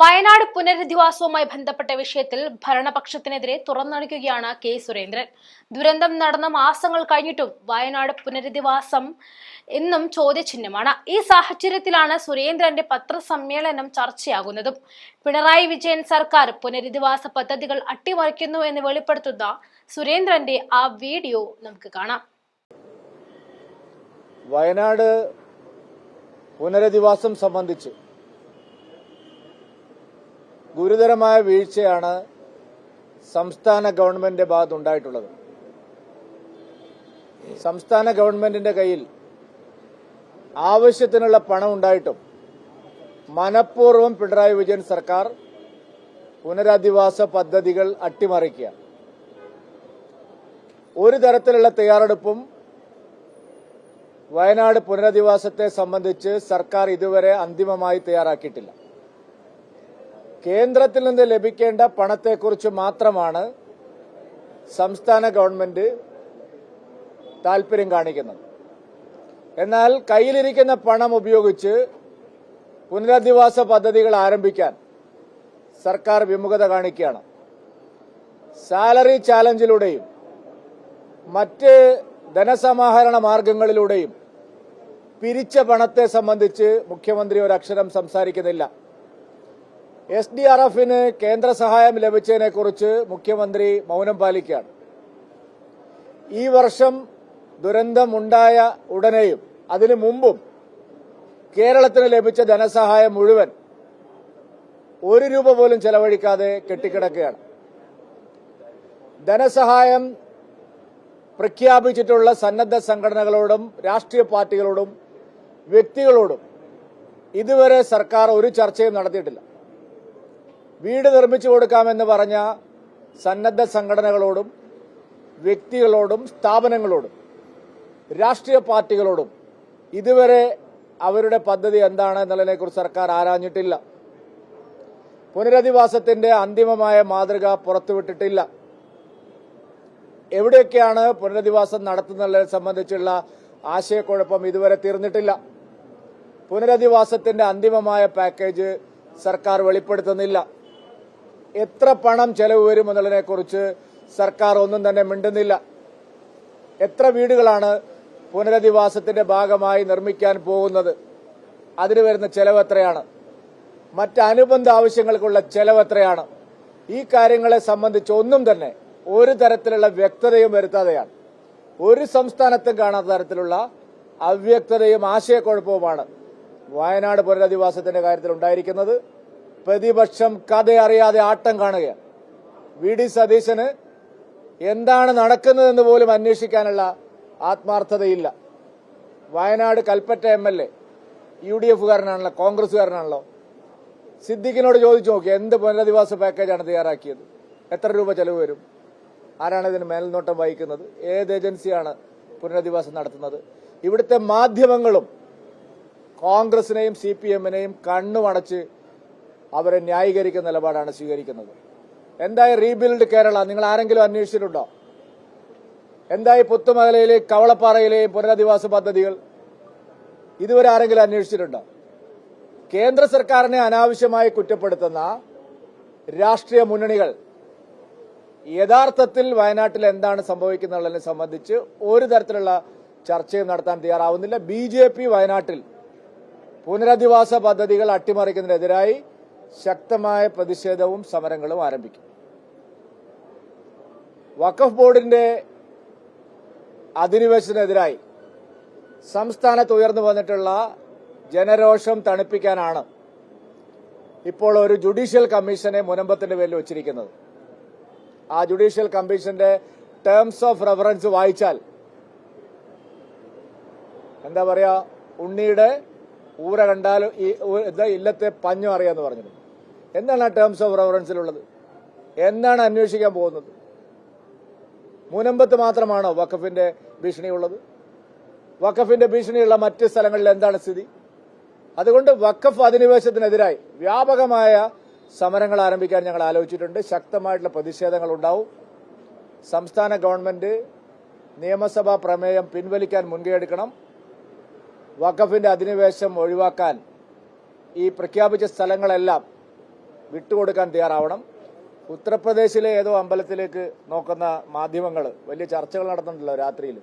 വയനാട് പുനരധിവാസവുമായി ബന്ധപ്പെട്ട വിഷയത്തിൽ ഭരണപക്ഷത്തിനെതിരെ തുറന്നടിക്കുകയാണ് കെ സുരേന്ദ്രൻ. ദുരന്തം നടന്ന മാസങ്ങൾ കഴിഞ്ഞിട്ടും വയനാട് പുനരധിവാസം എന്നും ചോദ്യചിഹ്നമാണ്. ഈ സാഹചര്യത്തിലാണ് സുരേന്ദ്രന്റെ പത്രസമ്മേളനം ചർച്ചയാകുന്നതും. പിണറായി വിജയൻ സർക്കാർ പുനരധിവാസ പദ്ധതികൾ അട്ടിമറിക്കുന്നു എന്ന് വെളിപ്പെടുത്തുന്ന സുരേന്ദ്രന്റെ ആ വീഡിയോ നമുക്ക് കാണാം. വയനാട് പുനരധിവാസം സംബന്ധിച്ച് ഗുരുതരമായ വീഴ്ചയാണ് സംസ്ഥാന ഗവൺമെന്റിന്റെ ഭാഗത്ത് ഉണ്ടായിട്ടുള്ളത് സംസ്ഥാന ഗവൺമെന്റിന്റെ കയ്യിൽ ആവശ്യത്തിനുള്ള പണം ഉണ്ടായിട്ടും മനഃപൂർവം പിണറായി വിജയൻ സർക്കാർ പുനരധിവാസ പദ്ധതികൾ അട്ടിമറിക്കുക. ഒരു തരത്തിലുള്ള തയ്യാറെടുപ്പും വയനാട് പുനരധിവാസത്തെ സംബന്ധിച്ച് സർക്കാർ ഇതുവരെ അന്തിമമായി തയ്യാറാക്കിയിട്ടില്ല. കേന്ദ്രത്തിൽ നിന്ന് ലഭിക്കേണ്ട പണത്തെക്കുറിച്ച് മാത്രമാണ് സംസ്ഥാന ഗവൺമെന്റ് താൽപര്യം കാണിക്കുന്നത്. എന്നാൽ കയ്യിലിരിക്കുന്ന പണം ഉപയോഗിച്ച് പുനരധിവാസ പദ്ധതികൾ ആരംഭിക്കാൻ സർക്കാർ വിമുഖത കാണിക്കുകയാണ്. സാലറി ചാലഞ്ചിലൂടെയും മറ്റ് ധനസമാഹരണ മാർഗങ്ങളിലൂടെയും പിരിച്ച പണത്തെ സംബന്ധിച്ച് മുഖ്യമന്ത്രി ഒരക്ഷരം സംസാരിക്കുന്നില്ല. എസ് ഡി ആർ എഫിന് കേന്ദ്ര സഹായം ലഭിച്ചതിനെ കുറിച്ച് മുഖ്യമന്ത്രി മൗനം പാലിക്കുകയാണ്. ഈ വർഷം ദുരന്തമുണ്ടായ ഉടനെയും അതിനു മുമ്പും കേരളത്തിന് ലഭിച്ച ധനസഹായം മുഴുവൻ ഒരു രൂപ പോലും ചെലവഴിക്കാതെ കെട്ടിക്കിടക്കുകയാണ്. ധനസഹായം പ്രഖ്യാപിച്ചിട്ടുള്ള സന്നദ്ധ സംഘടനകളോടും രാഷ്ട്രീയ പാർട്ടികളോടും വ്യക്തികളോടും ഇതുവരെ സർക്കാർ ഒരു ചർച്ചയും നടത്തിയിട്ടില്ല. വീട് നിർമ്മിച്ചു കൊടുക്കാമെന്ന് പറഞ്ഞ സന്നദ്ധ സംഘടനകളോടും വ്യക്തികളോടും സ്ഥാപനങ്ങളോടും രാഷ്ട്രീയ പാർട്ടികളോടും ഇതുവരെ അവരുടെ പദ്ധതി എന്താണ് എന്നുള്ളതിനെക്കുറിച്ച് സർക്കാർ ആരാഞ്ഞിട്ടില്ല. പുനരധിവാസത്തിന്റെ അന്തിമമായ മാതൃക പുറത്തുവിട്ടിട്ടില്ല. എവിടെയൊക്കെയാണ് പുനരധിവാസം നടത്തുന്നതിനെ സംബന്ധിച്ചുള്ള ആശയക്കുഴപ്പം ഇതുവരെ തീർന്നിട്ടില്ല. പുനരധിവാസത്തിന്റെ അന്തിമമായ പാക്കേജ് സർക്കാർ വെളിപ്പെടുത്തുന്നില്ല. എത്ര പണം ചെലവ് വരും എന്നുള്ളതിനെക്കുറിച്ച് സർക്കാർ ഒന്നും തന്നെ മിണ്ടുന്നില്ല. എത്ര വീടുകളാണ് പുനരധിവാസത്തിന്റെ ഭാഗമായി നിർമ്മിക്കാൻ പോകുന്നത്? അതിന് വരുന്ന ചെലവ് എത്രയാണ്? മറ്റ് അനുബന്ധ ആവശ്യങ്ങൾക്കുള്ള ചെലവ് എത്രയാണ്? ഈ കാര്യങ്ങളെ സംബന്ധിച്ച് ഒന്നും തന്നെ ഒരു തരത്തിലുള്ള വ്യക്തതയും വരുത്താതെയാണ്. ഒരു സംസ്ഥാനത്തും കാണാത്ത തരത്തിലുള്ള അവ്യക്തതയും ആശയക്കുഴപ്പവുമാണ് വയനാട് പുനരധിവാസത്തിന്റെ കാര്യത്തിൽ ഉണ്ടായിരിക്കുന്നത്. പ്രതിപക്ഷം കഥ അറിയാതെ ആട്ടം കാണുകയാണ് വി. ഡി. സതീശന് എന്താണ് നടക്കുന്നതെന്ന് പോലും അന്വേഷിക്കാനുള്ള ആത്മാർത്ഥതയില്ല. Wayanad Kalpetta M L A U D എഫുകാരനാണല്ലോ കോൺഗ്രസുകാരനാണല്ലോ സിദ്ദിഖിനോട് ചോദിച്ചു നോക്കി എന്ത് പുനരധിവാസ പാക്കേജാണ് തയ്യാറാക്കിയത്? എത്ര രൂപ ചെലവ് വരും? ആരാണ് ഇതിന് മേൽനോട്ടം വഹിക്കുന്നത്? ഏത് ഏജൻസിയാണ് പുനരധിവാസം നടത്തുന്നത്? ഇവിടുത്തെ മാധ്യമങ്ങളും കോൺഗ്രസിനെയും സി പി എമ്മിനെയും കണ്ണുമടച്ച് അവരെ ന്യായീകരിക്കുന്ന നിലപാടാണ് സ്വീകരിക്കുന്നത്. എന്തായി റീബിൽഡ് കേരള? നിങ്ങൾ ആരെങ്കിലും അന്വേഷിച്ചിട്ടുണ്ടോ? എന്തായി പുത്തുമലയിലെയും കവളപ്പാറയിലെയും പുനരധിവാസ പദ്ധതികൾ? ഇതുവരെ ആരെങ്കിലും അന്വേഷിച്ചിട്ടുണ്ടോ? കേന്ദ്ര സർക്കാരിനെ അനാവശ്യമായി കുറ്റപ്പെടുത്തുന്ന രാഷ്ട്രീയ മുന്നണികൾ യഥാർത്ഥത്തിൽ വയനാട്ടിൽ എന്താണ് സംഭവിക്കുന്നതിനെ സംബന്ധിച്ച് ഒരു തരത്തിലുള്ള ചർച്ചയും നടത്താൻ തയ്യാറാവുന്നില്ല. ബി വയനാട്ടിൽ പുനരധിവാസ പദ്ധതികൾ അട്ടിമറിക്കുന്നതിനെതിരായി ശക്തമായ പ്രതിഷേധവും സമരങ്ങളും ആരംഭിക്കും. വഖഫ് ബോർഡിന്റെ അധിനിവേശത്തിനെതിരായി സംസ്ഥാനത്ത് ഉയർന്നു വന്നിട്ടുള്ള ജനരോഷം തണുപ്പിക്കാനാണ് ഇപ്പോൾ ഒരു ജുഡീഷ്യൽ കമ്മീഷനെ മുനമ്പത്തിന്റെ പേരിൽ വച്ചിരിക്കുന്നത്. ആ ജുഡീഷ്യൽ കമ്മീഷന്റെ ടേംസ് ഓഫ് റെഫറൻസ് വായിച്ചാൽ എന്താ പറയാ ഉണ്ണിയുടെ ഊര കണ്ടാൽ ഈ ഇല്ലത്തെ പഞ്ഞു അറിയാന്ന് പറഞ്ഞത് എന്താണ് ആ ടേംസ് ഓഫ് റെഫറൻസിലുള്ളത് എന്താണ് അന്വേഷിക്കാൻ പോകുന്നത്? മുനമ്പത്ത് മാത്രമാണോ വഖഫിന്റെ ഭീഷണിയുള്ളത് വഖഫിന്റെ ഭീഷണിയുള്ള മറ്റ് സ്ഥലങ്ങളിൽ എന്താണ് സ്ഥിതി? അതുകൊണ്ട് വഖഫ് അധിനിവേശത്തിനെതിരായി വ്യാപകമായ സമരങ്ങൾ ആരംഭിക്കാൻ ഞങ്ങൾ ആലോചിച്ചിട്ടുണ്ട്. ശക്തമായിട്ടുള്ള പ്രതിഷേധങ്ങൾ ഉണ്ടാവും. സംസ്ഥാന ഗവൺമെന്റ് നിയമസഭാ പ്രമേയം പിൻവലിക്കാൻ മുൻകൈയെടുക്കണം വഖഫിന്റെ അധിനിവേശം ഒഴിവാക്കാൻ ഈ പ്രഖ്യാപിച്ച സ്ഥലങ്ങളെല്ലാം വിട്ടുകൊടുക്കാൻ തയ്യാറാവണം. ഉത്തർപ്രദേശിലെ ഏതോ അമ്പലത്തിലേക്ക് നോക്കുന്ന മാധ്യമങ്ങൾ വലിയ ചർച്ചകൾ നടത്തുന്നുണ്ടല്ലോ രാത്രിയിൽ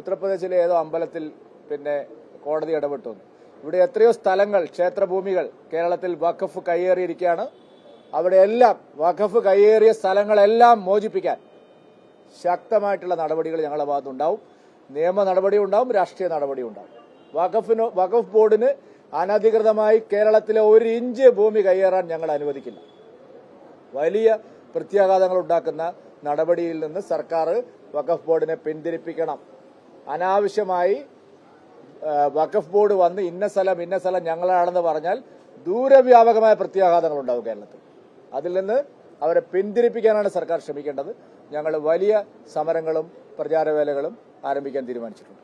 ഉത്തർപ്രദേശിലെ ഏതോ അമ്പലത്തിൽ പിന്നെ കോടതി ഇടപെട്ടു. ഇവിടെ എത്രയോ സ്ഥലങ്ങൾ ക്ഷേത്രഭൂമികൾ കേരളത്തിൽ വഖഫ് കയ്യേറിയിരിക്കുകയാണ്. അവിടെയെല്ലാം വഖഫ് കയ്യേറിയ സ്ഥലങ്ങളെല്ലാം മോചിപ്പിക്കാൻ ശക്തമായിട്ടുള്ള നടപടികൾ ഞങ്ങളുടെ ഭാഗത്തുണ്ടാവും. നിയമ നടപടി ഉണ്ടാവും രാഷ്ട്രീയ നടപടി ഉണ്ടാവും വഖഫിന് വഖഫ് ബോർഡിന് അനധികൃതമായി കേരളത്തിലെ ഒരു ഇഞ്ച് ഭൂമി കൈയേറാൻ ഞങ്ങൾ അനുവദിക്കില്ല. വലിയ പ്രത്യാഘാതങ്ങൾ ഉണ്ടാക്കുന്ന നടപടിയിൽ നിന്ന് സർക്കാർ വഖഫ് ബോർഡിനെ പിന്തിരിപ്പിക്കണം. അനാവശ്യമായി വഖഫ് ബോർഡ് വന്ന് ഇന്ന സ്ഥലം ഇന്ന സ്ഥലം ഞങ്ങളാണെന്ന് പറഞ്ഞാൽ ദൂരവ്യാപകമായ പ്രത്യാഘാതങ്ങൾ ഉണ്ടാവും കേരളത്തിൽ. അതിൽ നിന്ന് അവരെ പിന്തിരിപ്പിക്കാനാണ് സർക്കാർ ശ്രമിക്കേണ്ടത്. ഞങ്ങൾ വലിയ സമരങ്ങളും പ്രചാരവേലകളും ആരംഭിക്കാൻ തീരുമാനിച്ചിട്ടുണ്ട്.